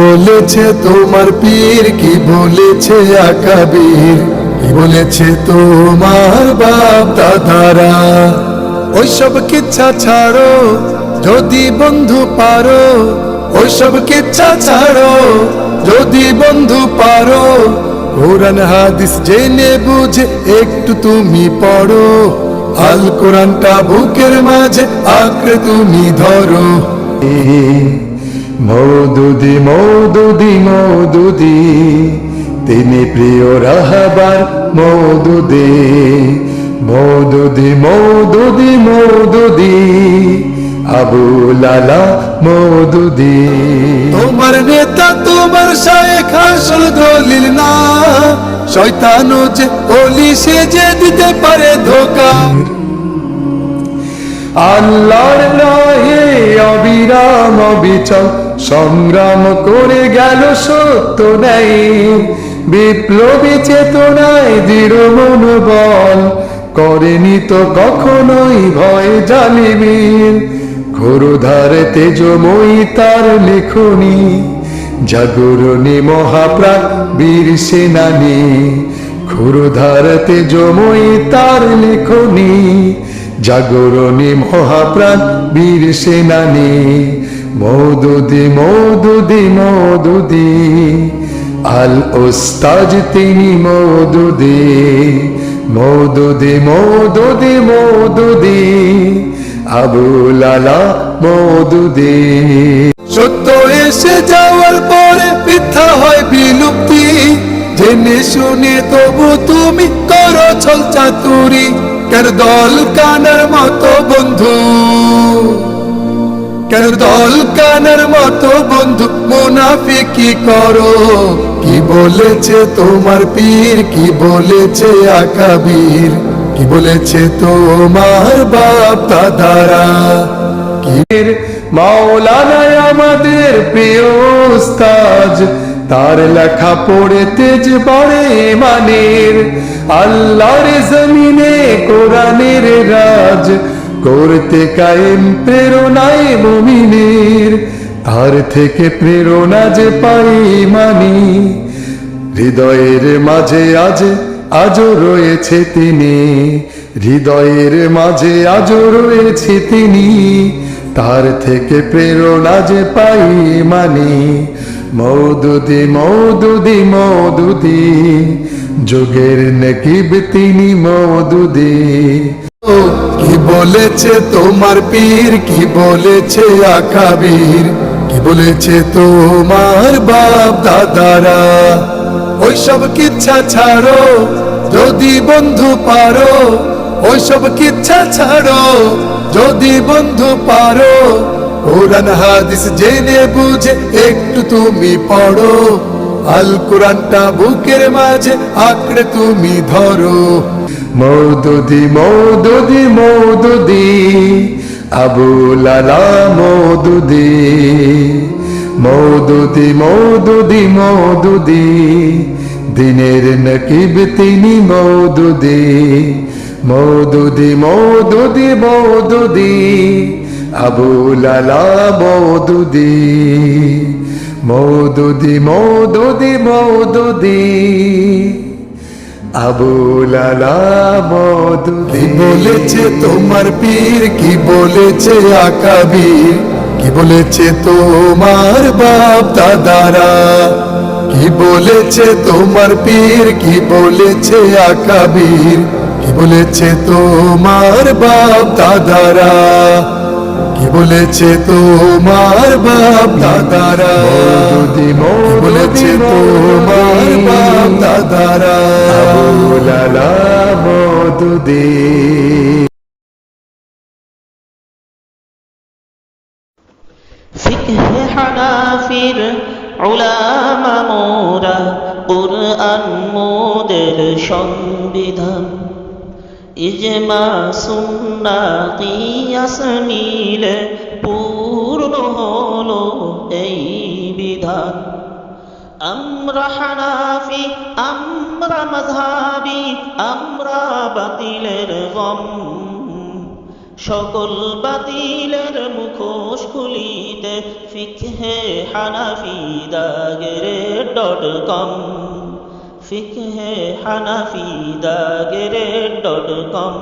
বলেছে তোমার পীর, কি বলেছে আকাবীর? কি বলেছে তোমার বাপ দাদারা? ওইসব কিচ্ছা ছাড়ো, যদি বন্ধু পারো, ওইসব কিচ্ছা ছাড়ো, যদি বন্ধু পারো, কোরআন হাদিস জেনে বুঝে একটু তুমি পড়ো। আল কোরআনটা বুকের মাঝে আঁকড়ে তুমি ধরো। মৌদুদি মৌদুদি মৌদুদি তিনি প্রিয় রাহাবার মৌদুদি। মৌদুদি মৌদুদি মৌদুদি আবু লালা মৌদুদি। তোমার নেতা তোমার শায়েখ আসল দলিল না। শয়তানও যে অলি সে যে দিতে পারে ধোকা। আল্লাহর রাহে অবিরাম অবিচল সংগ্রাম করে গেল সত্য নেই। বিপ্লবী চেতনায় দৃঢ় মনোবল করেনি তো কখনোই ভয় জালিমির ঘোরধার তেজময়ী তার লেখনি, জাগরণী মহাপ্রাণ বীর সেনানী। ক্ষুরধার তেজময়ী তার লেখনি, জাগরণী মহাপ্রাণ বীর সেনানী। মৌদুদি মৌদুদি মৌদুদি। আল ওস্তাজ তিনি মৌদুদি। মৌদুদি মৌদুদি মৌদুদি। আবু লালা মৌদুদি। সত্য এসে যাওয়ার পরে বৃথা হয় বিলুপ্তি। জেনে শুনে তবু তুমি করো ছল চাতুরি। কেন দল কানার মতো বন্ধু? কেন দল কানার মতো বন্ধু মুনাফিকি করো। কি বলেছে তোমার পীর? কি বলেছে আকাবীর কি বলেছে তোমার বাপ দাদারা? কির মাওলানায় আমাদের প্রিয় উস্তাজ তার লেখা পড়ে তেজ বাড়ে মানের আল্লাহর জমিনে কোরআনের রাজ। করতে কায়েম প্রেরণায় মুমিনের, তার থেকে প্রেরণা যে পাই মানি, হৃদয়ের মাঝে আজ, আজও রয়েছে তিনি, হৃদয়ের মাঝে আজও রয়েছে তিনি, তার থেকে প্রেরণা যে পাই মানি, মৌদুদি মৌদুদি মৌদুদি, যোগের নকিব তিনি মৌদুদি। কি বলেছে তোমার পীর? কি বলেছে আকাবীর? কি বলেছে তোমার বাপ দাদারা? ওইসব কিচ্ছা ছাড়ো, যদি বন্ধু পারো, ওইসব কিচ্ছা ছাড়ো, যদি বন্ধু পারো, কোরআন হাদিস জেনে বুঝে একটু তুমি পড়ো। আল কোরআনটা বুকের মাঝে আঁকড়ে তুমি ধরো। মৌদুদি মৌদুদি মৌদুদি আবু লালা মৌদুদি মৌদুদি মৌদুদি মৌদুদি দিনের নকিব তিনি মৌদুদি মৌদুদি মৌদুদি মৌদুদি আবু লালা মৌদুদি মৌদুদি মৌদুদি মৌদুদি মৌদুদি বলেছে তোমার পীর? কি বলেছে আকাবীর কি বলেছে তোমার বাপ দাদারা? কি বলেছে তোমার পীর? কি বলেছে আকাবীর কি বলেছে তোমার বাপ দাদারা? কি বলেছে তোমার বাপ দাদারা। বলেছে তোমার বাপ দাদারা। লালা মধুদী ফিকহে হানাফির উলামা মোরা কুরআন মোদের সংবিধান ইজমা সুন্না কিয়াস মিলে পূর্ণ হলো এই বিধান। আমরা হানাফি, আমরা মাযহাবি, আমরা বাতিলের গম। সকল বাতিলের মুখোশ খুলিতে ফিকহে হানাফি দাগেরে ডট কম। ফিকহে হানাফি দাগের ডট কম।